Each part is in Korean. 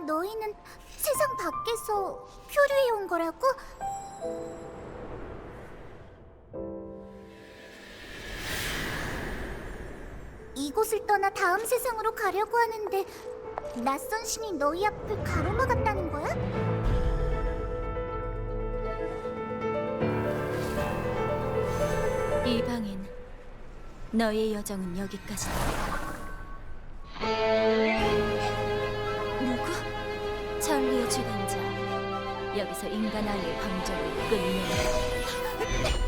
너희는 세상 밖에서 표류해 온 거라고? 이곳을 떠나 다음 세상으로 가려고 하는데 낯선 신이 너희 앞을 가로막았다는 거야? 이방인, 너의 여정은 여기까지다. 여기서 인간 아이의 방정을 끝내.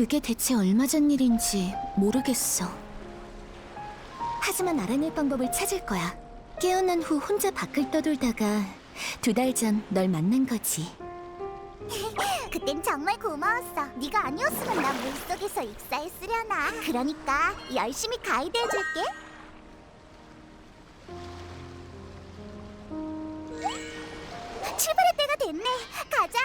그게 대체 얼마 전 일인지 모르겠어. 하지만 알아낼 방법을 찾을 거야. 깨어난 후 혼자 밖을 떠돌다가 두 달 전 널 만난 거지. 그땐 정말 고마웠어. 네가 아니었으면 난 물속에서 익사했으려나. 그러니까 열심히 가이드해줄게. 출발할 때가 됐네. 가자.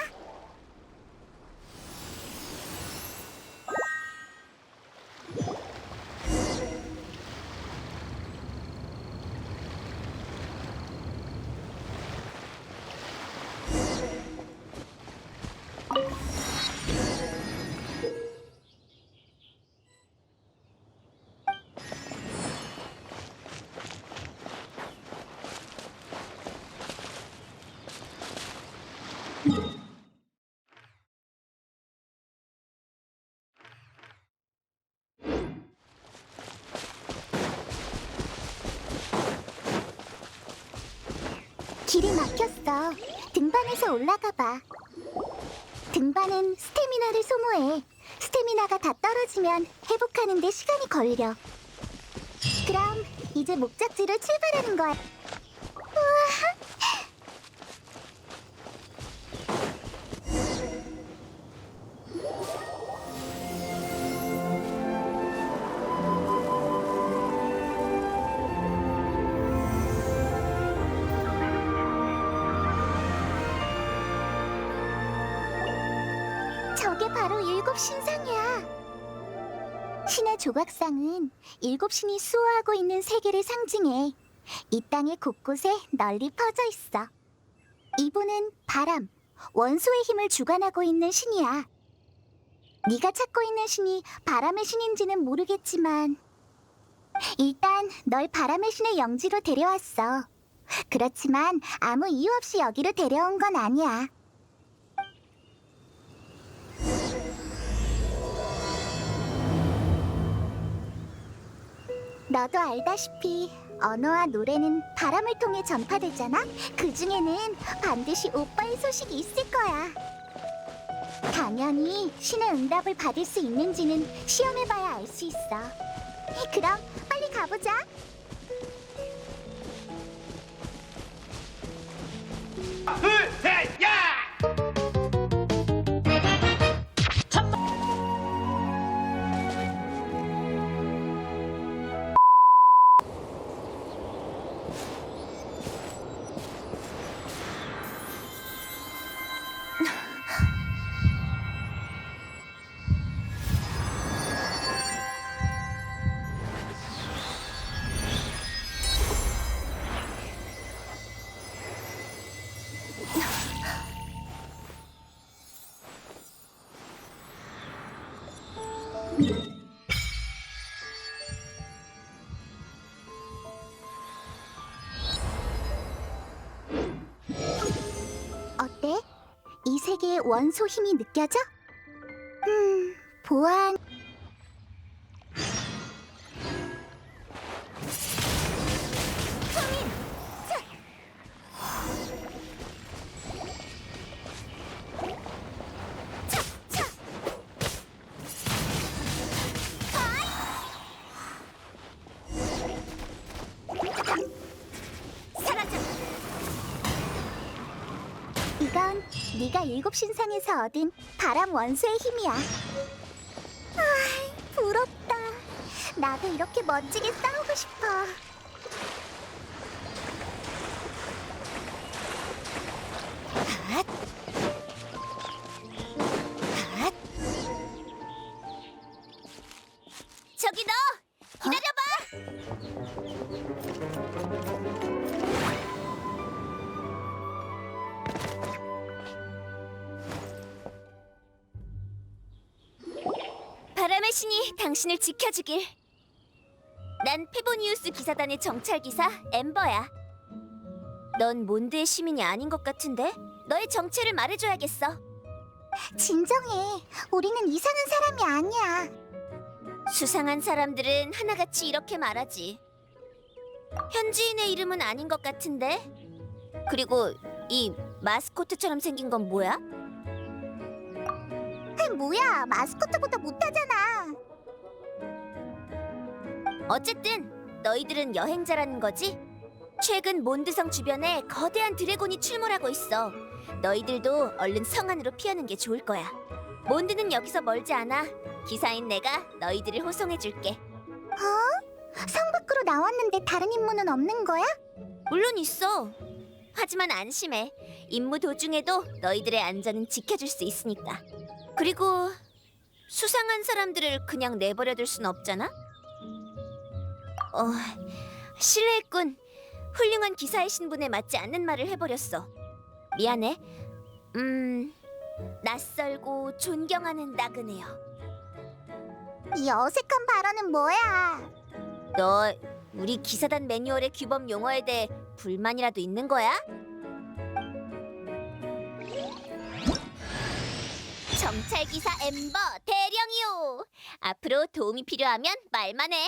길이 막혔어. 등반에서 올라가 봐. 등반은 스태미나를 소모해. 스태미나가 다 떨어지면 회복하는 데 시간이 걸려. 그럼 이제 목적지로 출발하는 거야. 조각상은 일곱 신이 수호하고 있는 세계를 상징해. 이 땅의 곳곳에 널리 퍼져 있어. 이분은 바람, 원소의 힘을 주관하고 있는 신이야. 네가 찾고 있는 신이 바람의 신인지는 모르겠지만 일단 널 바람의 신의 영지로 데려왔어. 그렇지만 아무 이유 없이 여기로 데려온 건 아니야. 너도 알다시피 언어와 노래는 바람을 통해 전파되잖아. 그 중에는 반드시 오빠의 소식이 있을 거야. 당연히 신의 응답을 받을 수 있는지는 시험해봐야 알 수 있어. 그럼 빨리 가보자. 둘, 셋, 야! 세계의 원소 힘이 느껴져? 음, 보안. 일곱 신상에서 얻은 바람 원소의 힘이야. 아, 부럽다. 나도 이렇게 멋지게 싸우고 싶어. 저 지켜주길. 난 페보니우스 기사단의 정찰 기사 엠버야. 넌 몬드의 시민이 아닌 것 같은데 너의 정체를 말해줘야겠어. 진정해. 우리는 이상한 사람이 아니야. 수상한 사람들은 하나같이 이렇게 말하지. 현지인의 이름은 아닌 것 같은데. 그리고 이 마스코트처럼 생긴 건 뭐야? 그 뭐야? 마스코트보다 못하잖아. 어쨌든 너희들은 여행자라는 거지? 최근 몬드성 주변에 거대한 드래곤이 출몰하고 있어. 너희들도 얼른 성 안으로 피하는 게 좋을 거야. 몬드는 여기서 멀지 않아. 기사인 내가 너희들을 호송해 줄게. 어? 성 밖으로 나왔는데 다른 임무는 없는 거야? 물론 있어. 하지만 안심해. 임무 도중에도 너희들의 안전은 지켜줄 수 있으니까. 그리고 수상한 사람들을 그냥 내버려둘 순 없잖아. 어, 실례했군. 훌륭한 기사의 신분에 맞지 않는 말을 해버렸어. 미안해. 음, 낯설고 존경하는 나그네요. 이 어색한 발언은 뭐야? 너 우리 기사단 매뉴얼의 규범 용어에 대해 불만이라도 있는 거야? 정찰 기사 엠버 대령이요. 앞으로 도움이 필요하면 말만 해.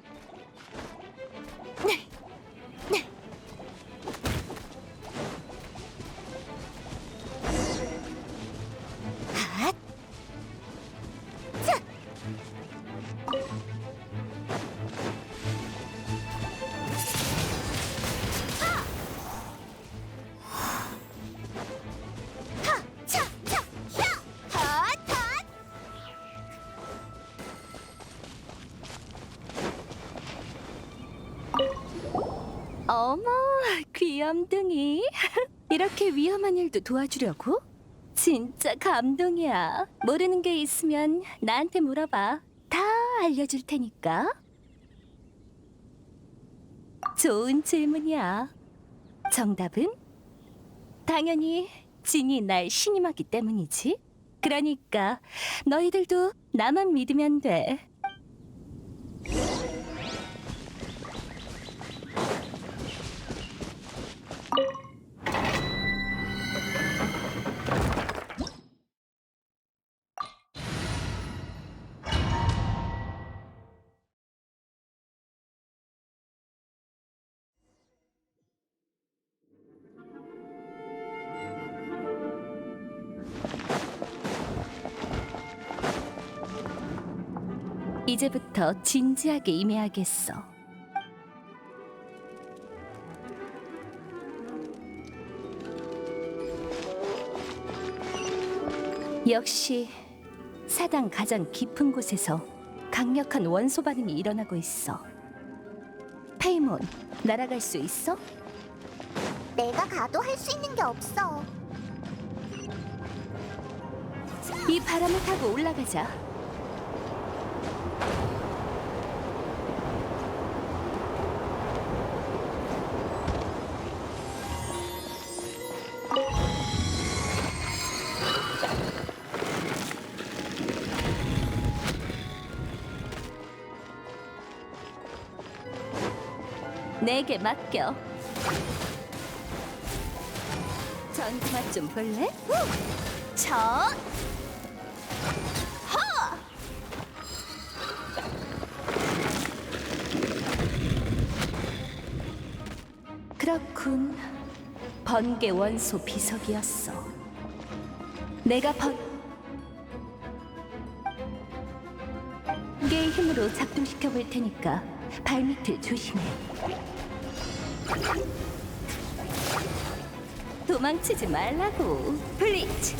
어머, 귀염둥이. 이렇게 위험한 일도 도와주려고? 진짜 감동이야. 모르는 게 있으면 나한테 물어봐. 다 알려줄 테니까. 좋은 질문이야. 정답은? 당연히 진이 날 신임하기 때문이지. 그러니까 너희들도 나만 믿으면 돼. 이제부터 진지하게 임해야겠어. 역시 사당 가장 깊은 곳에서 강력한 원소 반응이 일어나고 있어. 페이몬, 날아갈 수 있어? 내가 가도 할 수 있는 게 없어. 이 바람을 타고 올라가자. 내게 맡겨. 전투 맛좀 볼래? 저 그렇군. 번개 원소 비석이었어. 내가 번... 게의 힘으로 작동시켜 볼 테니까 발밑을 조심해. 도망치지 말라고. 블리츠.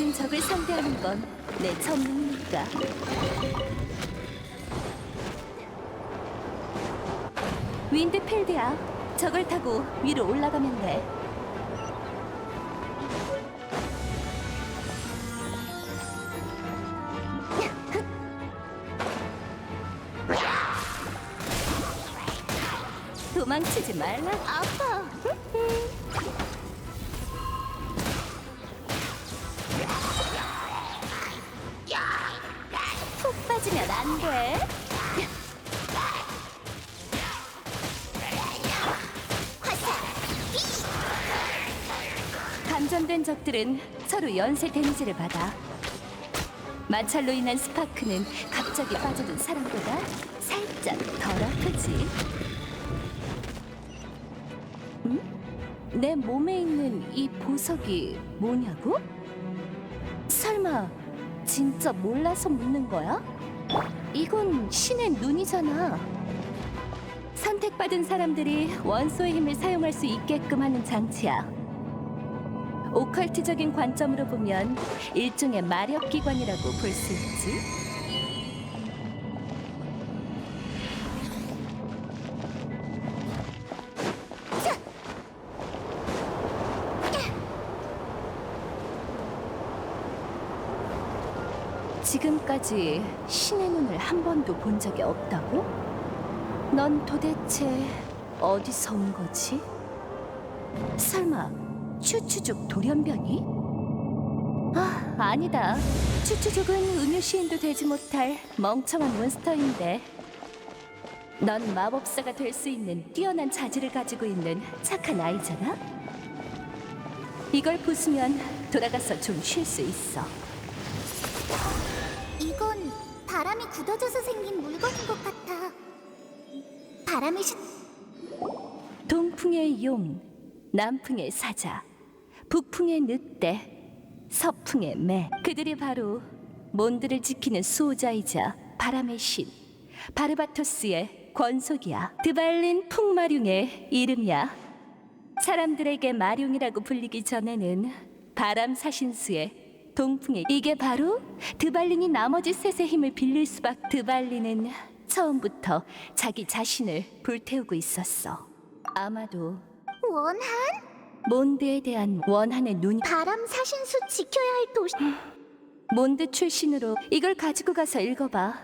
젖은 적을 상대하는 건 내 전문이니까. 윈드필드야. 적을 타고 위로 올라가면 돼. 도망치지 말라. 아파. 돼. 감전된 적들은 서로 연쇄 데미지를 받아. 마찰로 인한 스파크는 갑자기 빠져든 사람보다 살짝 덜 아프지. 응? 내 몸에 있는 이 보석이 뭐냐고? 설마 진짜 몰라서 묻는 거야? 이건 신의 눈이잖아. 선택받은 사람들이 원소의 힘을 사용할 수 있게끔 하는 장치야. 오컬트적인 관점으로 보면 일종의 마력 기관이라고 볼 수 있지. 지금까지 신의 눈을 한 번도 본 적이 없다고? 넌 도대체 어디서 온 거지? 설마 추추족 돌연변이? 아, 아니다. 추추족은 음유 시인도 되지 못할 멍청한 몬스터인데. 넌 마법사가 될 수 있는 뛰어난 자질을 가지고 있는 착한 아이잖아. 이걸 부수면 돌아가서 좀 쉴 수 있어. 바람이 굳어져서 생긴 물건인 것 같아. 바람이 시... 동풍의 용, 남풍의 사자, 북풍의 늑대, 서풍의 매. 그들이 바로 몬드를 지키는 수호자이자 바람의 신, 바르바토스의 권속이야. 드발린 풍마룡의 이름이야. 사람들에게 마룡이라고 불리기 전에는 바람 사신수의 동풍의 이게 바로 드발린이 나머지 셋의 힘을 빌릴 수밖 드발린은 처음부터 자기 자신을 불태우고 있었어. 아마도 원한? 몬드에 대한 원한의 눈이 바람 사신수 지켜야 할 도시... 몬드 출신으로 이걸 가지고 가서 읽어봐.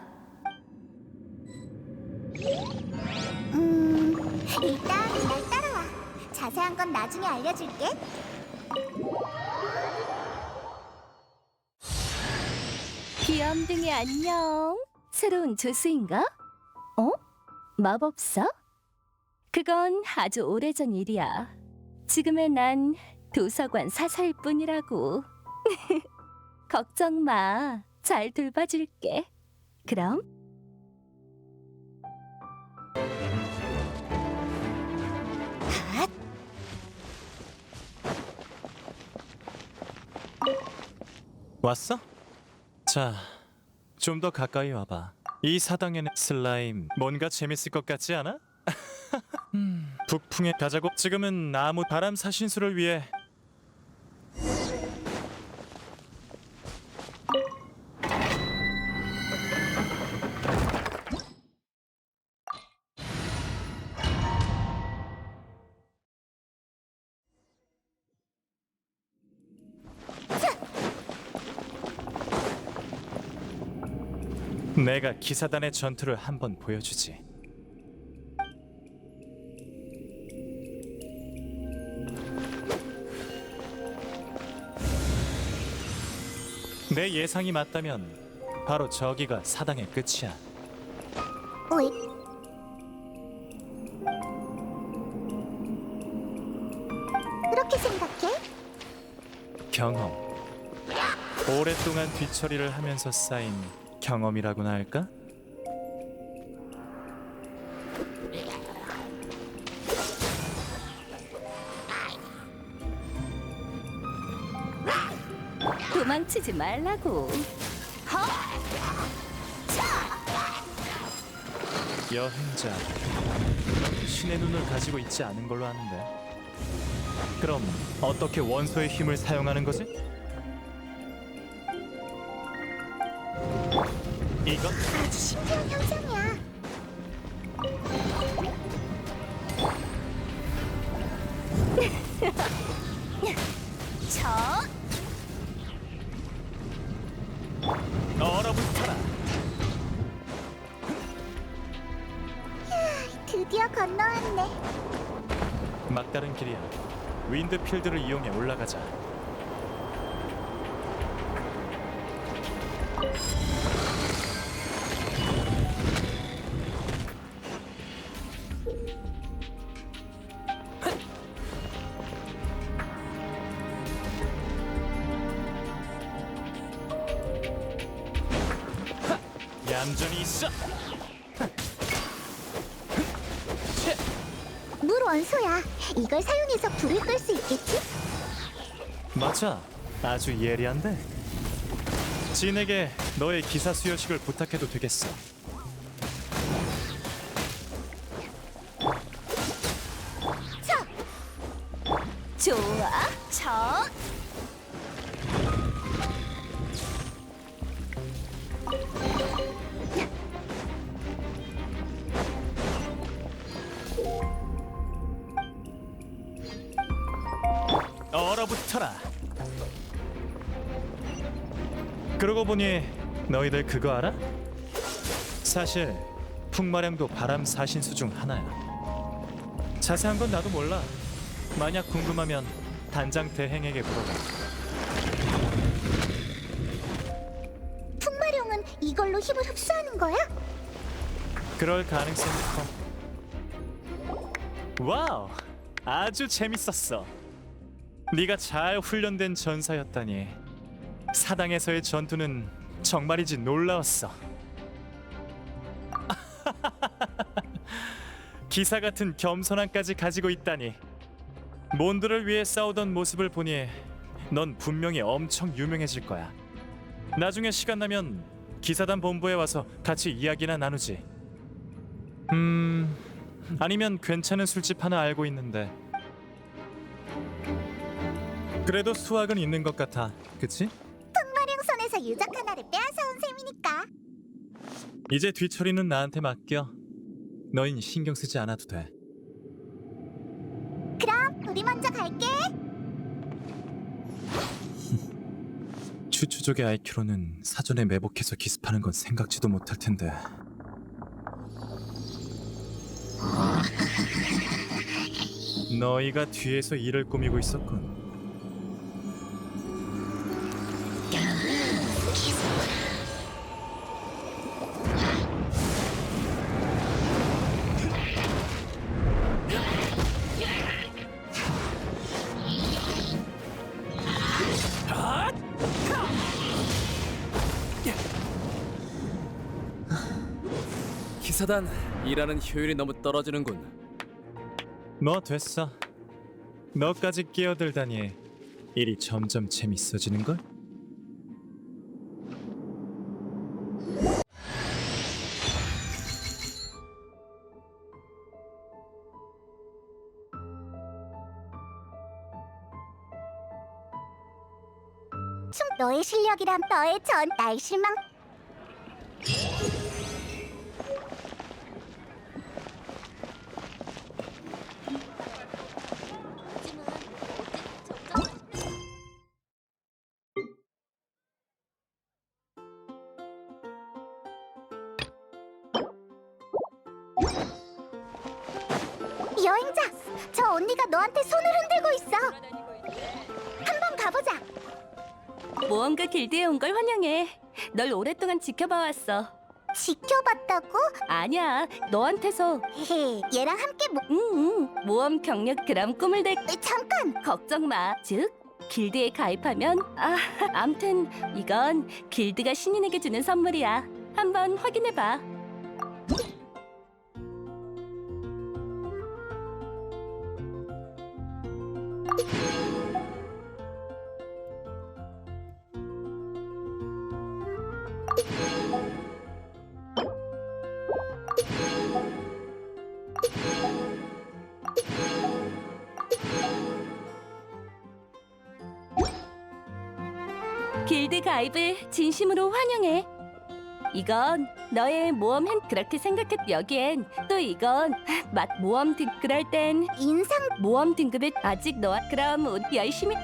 음... 일단 날 따라와. 자세한 건 나중에 알려줄게. 귀염둥이 안녕. 새로운 조수인가? 어? 마법사? 그건 아주 오래전 일이야. 지금의 난 도서관 사사일 뿐이라고. 걱정 마. 잘 돌봐줄게. 그럼 왔어? 자, 좀 더 가까이 와봐. 이 사당에는 슬라임 뭔가 재밌을 것 같지 않아? 음, 북풍에 가자고. 지금은 나무 바람 사신수를 위해 내가 기사단의 전투를 한번 보여주지. 내 예상이 맞다면 바로 저기가 사당의 끝이야. 왜? 경험. 오랫동안 뒤처리를 하면서 쌓인 경험이라고나 할까? 도망치지 말라고. 여행자. 신의 눈을 가지고 있지 않은 걸로 아는데. 그럼 어떻게 원소의 힘을 사용하는 거지? 이건 아주 신기한 현상이야. 저 얼어붙어라. 드디어 건너왔네. 막다른 길이야. 윈드필드를 이용해 올라가자. 맞아. 아주 예리한데. 진에게 너의 기사 수여식을 부탁해도 되겠어. 보니 너희들 그거 알아? 사실 풍마령도 바람 사신수 중 하나야. 자세한 건 나도 몰라. 만약 궁금하면 단장 대행에게 물어봐. 풍마룡은 이걸로 힘을 흡수하는 거야? 그럴 가능성이 커. 와우, 아주 재밌었어. 네가 잘 훈련된 전사였다니. 사당에서의 전투는 정말이지 놀라웠어. 기사 같은 겸손함까지 가지고 있다니. 몬드를 위해 싸우던 모습을 보니 넌 분명히 엄청 유명해질 거야. 나중에 시간 나면 기사단 본부에 와서 같이 이야기나 나누지. 음 아니면 괜찮은 술집 하나 알고 있는데 그래도 수학은 있는 것 같아 그치? 손에서 유적 하나를 빼앗아온 셈이니까. 이제 뒤처리는 나한테 맡겨 너흰 신경 쓰지 않아도 돼 그럼 우리 먼저 갈게. 추추족의 IQ로는 사전에 매복해서 기습하는 건 생각지도 못할 텐데 너희가 뒤에서 일을 꾸미고 있었군 기사단 일하는 효율이 너무 떨어지는군. 뭐 됐어 너까지 끼어들다니 일이 점점 재밌어지는걸? 춤 너의 실력이란 너의 전날 실망. 저 언니가 너한테 손을 흔들고 있어. 한번 가보자. 모험가 길드에 온 걸 환영해. 널 오랫동안 지켜봐 왔어. 지켜봤다고? 아니야, 너한테서 헤헤, 얘랑 함께 뭐? 응, 응, 모험 경력 그람 꿈을 댈 에, 잠깐. 걱정 마. 즉, 길드에 가입하면 아, 암튼 이건 길드가 신인에게 주는 선물이야. 한번 확인해 봐. 가입을 진심으로 환영해. 이건 너의 모험 핸 그렇게 생각했 여기엔 또 이건 맛 모험 등 그럴 땐 인상 모험 등급에 아직 너와 그럼 우리 열심히